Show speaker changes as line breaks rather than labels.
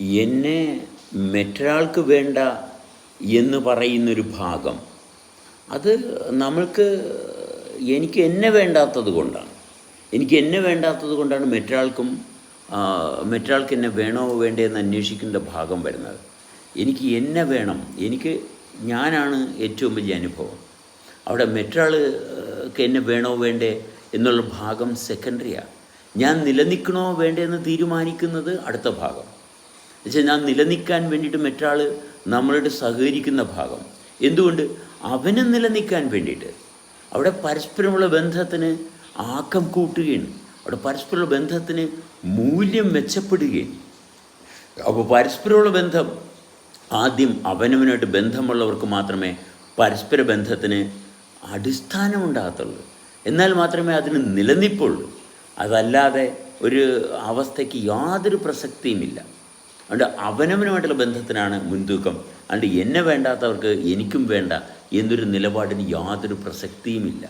എന്നെ മറ്റൊരാൾക്ക് വേണ്ട എന്ന് പറയുന്നൊരു ഭാഗം. അത് നമ്മൾക്ക് എനിക്ക് എന്നെ വേണ്ടാത്തത് കൊണ്ടാണ്. എനിക്ക് എന്നെ വേണ്ടാത്തത് കൊണ്ടാണ് മറ്റൊരാൾക്കും മറ്റൊരാൾക്ക് എന്നെ വേണോ വേണ്ടേ എന്ന് അന്വേഷിക്കേണ്ട ഭാഗം വരുന്നത്. എനിക്ക് എന്നെ വേണം. എനിക്ക് ഞാനാണ് ഏറ്റവും വലിയ അനുഭവം. അവിടെ മറ്റൊരാൾക്ക് എന്നെ വേണോ വേണ്ടേ എന്നുള്ള ഭാഗം സെക്കൻഡറിയാണ് ഞാൻ നിലനിൽക്കണോ വേണ്ടേ എന്ന് തീരുമാനിക്കുന്നത് അടുത്ത ഭാഗം. എന്നുവെച്ചാൽ ഞാൻ നിലനിൽക്കാൻ വേണ്ടിയിട്ട് മറ്റൊരാൾ നമ്മളോട് സഹകരിക്കുന്ന ഭാഗം. എന്തുകൊണ്ട്? അവന് നിലനിൽക്കാൻ വേണ്ടിയിട്ട്. അവിടെ പരസ്പരമുള്ള ബന്ധത്തിന് ആക്കം കൂട്ടുകയാണ്. അവിടെ പരസ്പരമുള്ള ബന്ധത്തിന് മൂല്യം മെച്ചപ്പെടുകയും അപ്പോൾ പരസ്പരമുള്ള ബന്ധം ആദ്യം അവനവനായിട്ട് ബന്ധമുള്ളവർക്ക് മാത്രമേ പരസ്പര ബന്ധത്തിന് അടിസ്ഥാനമുണ്ടാകത്തുള്ളൂ. എന്നാൽ മാത്രമേ അതിന് നിലനിൽപ്പുള്ളൂ. അതല്ലാതെ ഒരു അവസ്ഥയ്ക്ക് യാതൊരു പ്രസക്തിയുമില്ല. അതുകൊണ്ട് അവനവനുമായിട്ടുള്ള ബന്ധത്തിനാണ് മുൻതൂക്കം. അതുകൊണ്ട് എന്നെ വേണ്ടാത്തവർക്ക് എനിക്കും വേണ്ട എന്നൊരു നിലപാടിന് യാതൊരു പ്രസക്തിയുമില്ല.